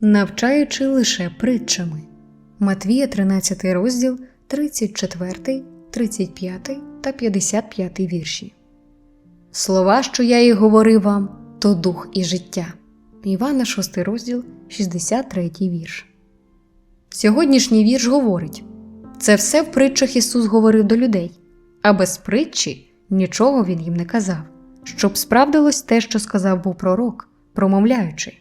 навчаючи лише притчами. Матвія 13 розділ 34, 35 та 55 вірші. Слова, що я їх говорив вам, то дух і життя. Івана 6 розділ 63 вірш. Сьогоднішній вірш говорить це все в притчах Ісус говорив до людей, а без притчі нічого Він їм не казав, щоб справдилось те, що сказав був пророк, промовляючи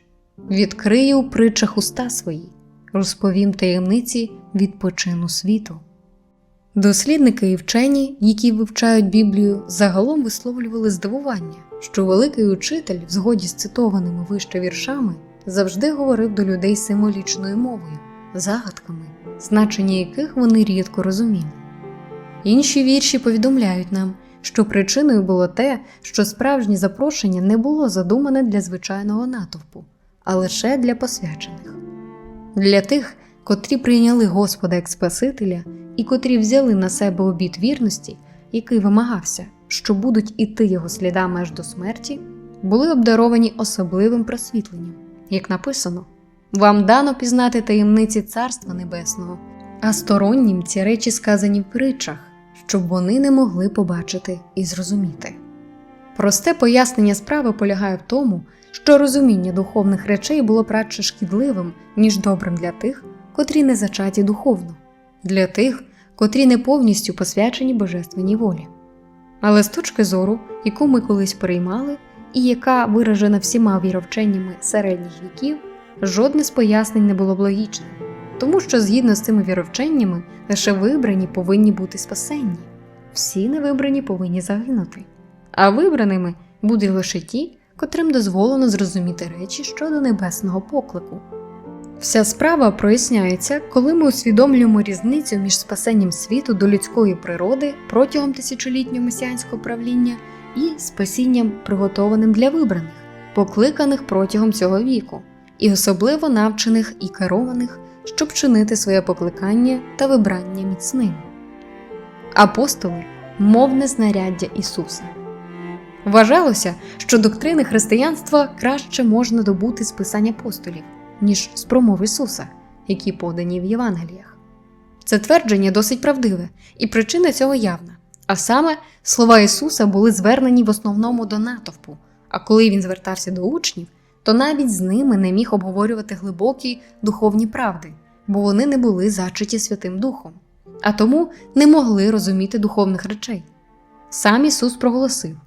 Відкрию у притчах уста свої, розповім таємниці відпочину світу. Дослідники і вчені, які вивчають Біблію, загалом висловлювали здивування, що великий учитель, в згоді з цитованими вище віршами, завжди говорив до людей символічною мовою, загадками, значення яких вони рідко розуміли. Інші вірші повідомляють нам, що причиною було те, що справжнє запрошення не було задумане для звичайного натовпу, а лише для посвячених. Для тих, котрі прийняли Господа як Спасителя і котрі взяли на себе обід вірності, який вимагався, що будуть іти його слідами аж до смерті, були обдаровані особливим просвітленням, як написано: Вам дано пізнати таємниці Царства Небесного, а стороннім ці речі сказані в притчах, щоб вони не могли побачити і зрозуміти. Просте пояснення справи полягає в тому, що розуміння духовних речей було радше шкідливим, ніж добрим для тих, котрі не зачаті духовно, для тих, котрі не повністю посвячені божественній волі. Але з точки зору, яку ми колись приймали, і яка виражена всіма віровченнями середніх віків, жодне з пояснень не було б логічним, тому що згідно з цими віровченнями лише вибрані повинні бути спасенні, всі невибрані повинні загинути, а вибраними будуть лише ті, котрим дозволено зрозуміти речі щодо небесного поклику. Вся справа проясняється, коли ми усвідомлюємо різницю між спасенням світу до людської природи протягом тисячолітнього месіанського правління і спасінням, приготованим для вибраних, покликаних протягом цього віку, і особливо навчених і керованих, щоб чинити своє покликання та вибрання міцним. Апостоли мовне знаряддя Ісуса. Вважалося, що доктрини християнства краще можна добути з писань апостолів, ніж з промов Ісуса, які подані в Євангеліях. Це твердження досить правдиве, і причина цього явна. А саме, слова Ісуса були звернені в основному до натовпу, а коли він звертався до учнів, то навіть з ними не міг обговорювати глибокі духовні правди, бо вони не були зачаті Святим Духом, а тому не могли розуміти духовних речей. Сам Ісус проголосив: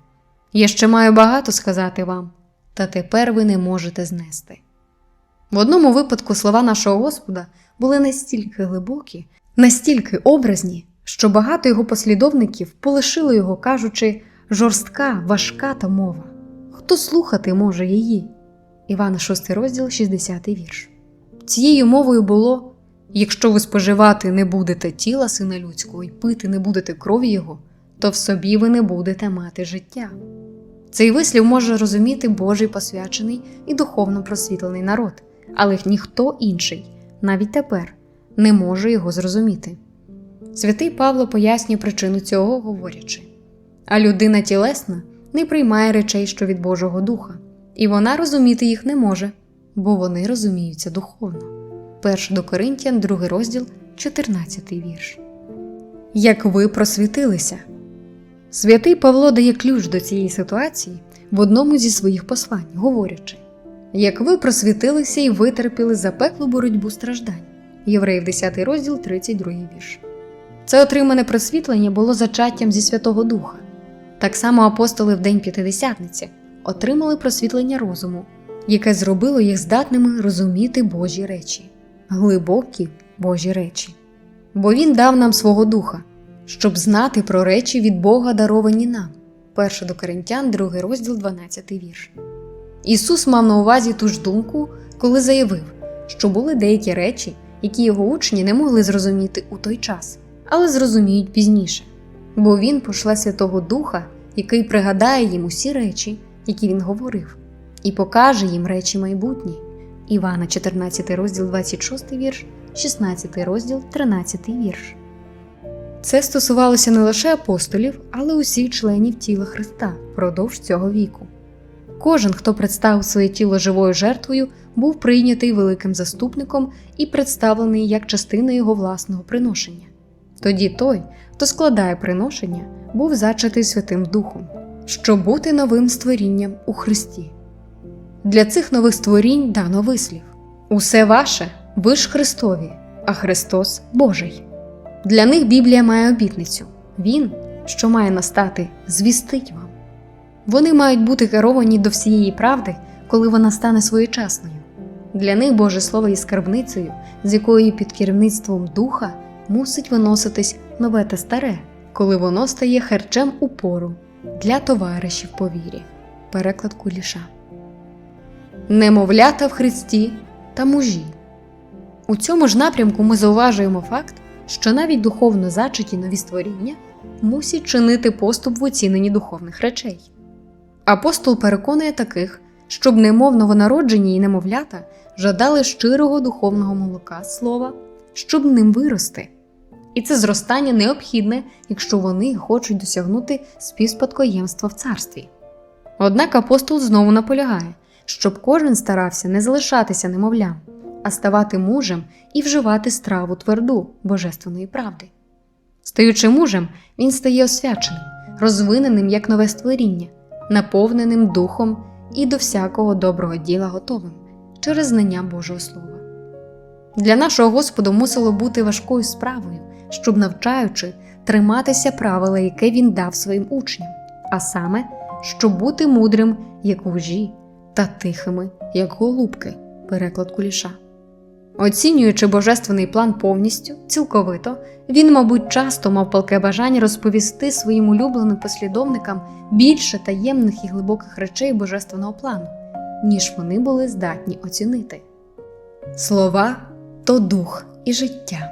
Я ще маю багато сказати вам, та тепер ви не можете знести. В одному випадку слова нашого Господа були настільки глибокі, настільки образні, що багато його послідовників полишили його, кажучи, жорстка, важка та мова. Хто слухати може її? Івана 6 розділ, 60 вірш. Цією мовою було: якщо ви споживати не будете тіла сина людського і пити не будете крові Його, то в собі ви не будете мати життя. Цей вислів може розуміти Божий посвячений і духовно просвітлений народ, але ніхто інший, навіть тепер, не може його зрозуміти. Святий Павло пояснює причину цього, говорячи: а людина тілесна не приймає речей, що від Божого Духа, і вона розуміти їх не може, бо вони розуміються духовно. 1 до Коринтян, 2 розділ, 14 вірш. Як ви просвітилися. Святий Павло дає ключ до цієї ситуації в одному зі своїх послань, говорячи: Як ви просвітилися і витерпіли запеклу боротьбу страждань. Євреїв 10 розділ, 32 вірш. Це отримане просвітлення було зачаттям зі Святого Духа. Так само апостоли в День П'ятидесятниці отримали просвітлення розуму, яке зробило їх здатними розуміти Божі речі, глибокі Божі речі. Бо Він дав нам свого Духа, щоб знати про речі від Бога, даровані нам. 1 до Коринтян, 2 розділ, 12 вірш. Ісус мав на увазі ту ж думку, коли заявив, що були деякі речі, які його учні не могли зрозуміти у той час, але зрозуміють пізніше, бо Він пошле Святого Духа, який пригадає їм усі речі, які він говорив, і покаже їм речі майбутні. Івана, 14 розділ, 26 вірш, 16 розділ, 13 вірш. Це стосувалося не лише апостолів, але усіх членів тіла Христа впродовж цього віку. Кожен, хто представив своє тіло живою жертвою, був прийнятий великим заступником і представлений як частина його власного приношення. Тоді той, хто складає приношення, був зачатий Святим Духом, щоб бути новим створінням у Христі. Для цих нових створінь дано вислів: Усе ваше, ви ж Христові, а Христос Божий. Для них Біблія має обітницю Він, що має настати, звістить вам. Вони мають бути керовані до всієї правди, коли вона стане своєчасною. Для них Боже Слово є скарбницею, з якої під керівництвом духа мусить виноситись нове та старе, коли воно стає харчем упору для товаришів по вірі. Переклад Куліша. Немовлята в Христі та мужі. У цьому ж напрямку ми зауважуємо факт, що навіть духовно зачаті нові створіння мусять чинити поступ в оціненні духовних речей. Апостол переконує таких, щоб немов новонароджені і немовлята жадали щирого духовного молока слова, щоб ним вирости. І це зростання необхідне, якщо вони хочуть досягнути співспадкоємства в царстві. Однак апостол знову наполягає, щоб кожен старався не залишатися немовлям, а ставати мужем і вживати страву тверду божественної правди. Стаючи мужем, він стає освяченим, розвиненим як нове створіння, наповненим духом і до всякого доброго діла готовим через знання Божого Слова. Для нашого Господу мусило бути важкою справою, щоб навчаючи триматися правила, яке він дав своїм учням, а саме, щоб бути мудрим, як вужі, та тихими, як голубки, переклад куліша. Оцінюючи божественний план повністю, цілковито, він, мабуть, часто мав палке бажання розповісти своїм улюбленим послідовникам більше таємних і глибоких речей божественного плану, ніж вони були здатні оцінити. Слова то дух і життя.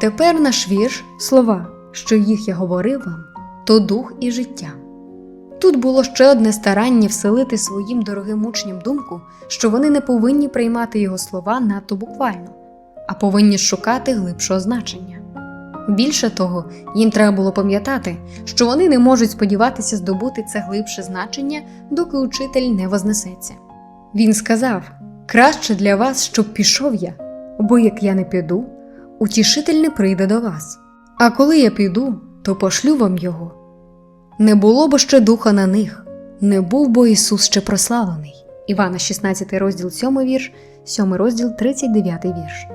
Тепер наш вірш слова, що їх я говорив вам, то дух і життя. Тут було ще одне старання вселити своїм дорогим учням думку, що вони не повинні приймати його слова надто буквально, а повинні шукати глибшого значення. Більше того, їм треба було пам'ятати, що вони не можуть сподіватися здобути це глибше значення, доки учитель не вознесеться. Він сказав: Краще для вас, щоб пішов я, бо як я не піду, утішитель не прийде до вас. А коли я піду, то пошлю вам його. Не було б ще духа на них, не був бо Ісус ще прославлений. Івана 16 розділ 7 вірш, 7 розділ 39 вірш.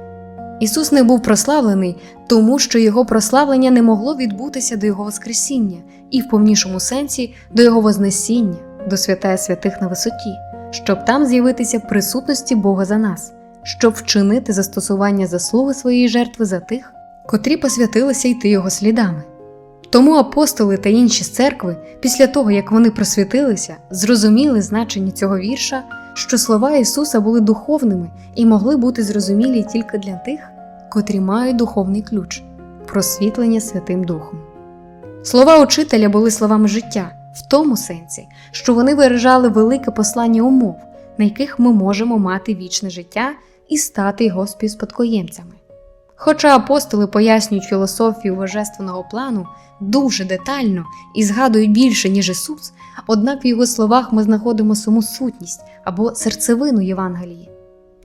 Ісус не був прославлений, тому що Його прославлення не могло відбутися до Його Воскресіння і в повнішому сенсі до Його Вознесіння, до святая святих на висоті, щоб там з'явитися присутності Бога за нас, щоб вчинити застосування заслуги своєї жертви за тих, котрі посвятилися йти Його слідами. Тому апостоли та інші церкви, після того як вони просвітилися, зрозуміли значення цього вірша, що слова Ісуса були духовними і могли бути зрозумілі тільки для тих, котрі мають духовний ключ просвітлення Святим Духом. Слова учителя були словами життя в тому сенсі, що вони виражали велике послання умов, на яких ми можемо мати вічне життя і стати його співспадкоємцями. Хоча апостоли пояснюють філософію божественного плану дуже детально і згадують більше, ніж Ісус, однак в його словах ми знаходимо саму сутність або серцевину Євангелії.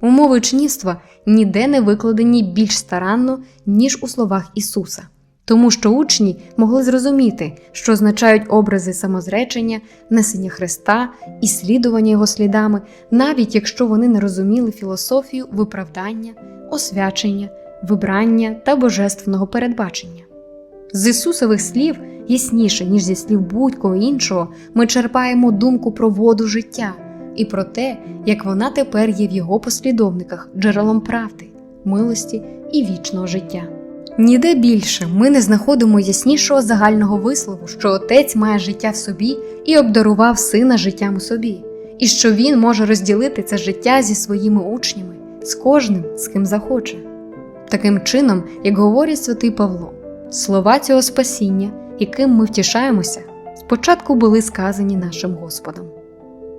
Умови учнівства ніде не викладені більш старанно, ніж у словах Ісуса, тому що учні могли зрозуміти, що означають образи самозречення, несення Христа і слідування Його слідами, навіть якщо вони не розуміли філософію виправдання, освячення вибрання та божественного передбачення. З Ісусових слів, ясніше, ніж зі слів будь-кого іншого, ми черпаємо думку про воду життя і про те, як вона тепер є в його послідовниках джерелом правди, милості і вічного життя. Ніде більше ми не знаходимо яснішого загального вислову, що Отець має життя в собі і обдарував сина життям у собі, і що Він може розділити це життя зі своїми учнями, з кожним, з ким захоче. Таким чином, як говорить святий Павло, слова цього спасіння, яким ми втішаємося, спочатку були сказані нашим Господом.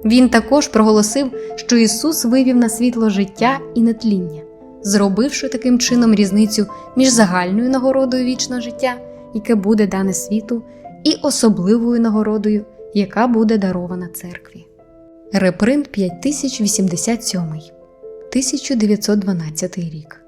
Він також проголосив, що Ісус вивів на світло життя і нетління, зробивши таким чином різницю між загальною нагородою вічного життя, яке буде дане світу, і особливою нагородою, яка буде дарована церкві. Репринт 5087 1912 рік.